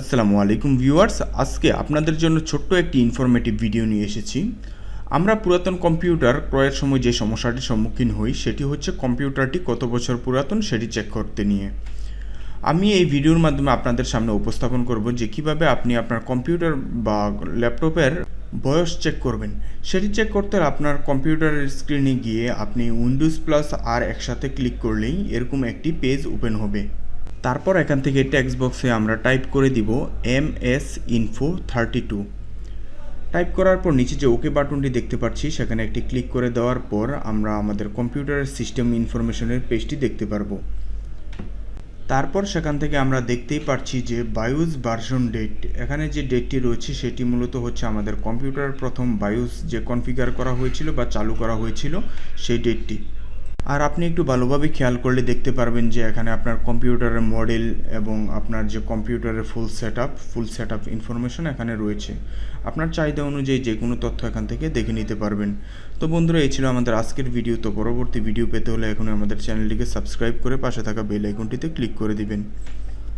আসসালামু আলাইকুম ভিউয়ার্স, আজকে আপনাদের জন্য ছোট্ট একটি ইনফরমেটিভ ভিডিও নিয়ে এসেছি। আমরা পুরাতন কম্পিউটার ক্রয়ের সময় যে সমস্যাটির সম্মুখীন হই, সেটি হচ্ছে কম্পিউটারটি কত বছর পুরাতন সেটি চেক করতে নিয়ে। আমি এই ভিডিওর মাধ্যমে আপনাদের সামনে উপস্থাপন করব যে কীভাবে আপনি আপনার কম্পিউটার বা ল্যাপটপের বয়স চেক করবেন। সেটি চেক করতে আপনার কম্পিউটারের স্ক্রিনে গিয়ে আপনি উইন্ডোজ প্লাস আর একসাথে ক্লিক করলেই এরকম একটি পেজ ওপেন হবে। তারপর এখান থেকে টেক্সট বক্সে আমরা টাইপ করে দিব M S info thirty two type করার পর নিচে যে ওকে বাটনটি দেখতে পাচ্ছি, সেখানে একটি ক্লিক করে দেওয়ার পর আমরা আমাদের কম্পিউটারের সিস্টেম ইনফরমেশনের পেজটি দেখতে পারব। তারপর সেখান থেকে আমরা দেখতেই পাচ্ছি যে বায়ুস ভার্সন ডেট এখানে যে ডেটটি রয়েছে, সেটি মূলত হচ্ছে আমাদের কম্পিউটার প্রথম বায়ুস যে কনফিগার করা হয়েছিল বা চালু করা হয়েছিল, সেই ডেটটি আর আপনি একটু ভালোভাবে খেয়াল করলে দেখতে পারবেন যে এখানে আপনার কম্পিউটারের মডেল এবং আপনার যে কম্পিউটারের full setup full setup information এখানে রয়েছে। আপনার চাহিদা অনুযায়ী যে কোনো তথ্য এখান থেকে দেখে নিতে পারবেন। তো বন্ধুরা, এই ছিল আমাদের আজকের ভিডিও তো পরবর্তী ভিডিও পেতে হলে এখন আমাদের চ্যানেলটিকে সাবস্ক্রাইব করে পাশে থাকা বেল আইকনটিতে ক্লিক করে দিবেন।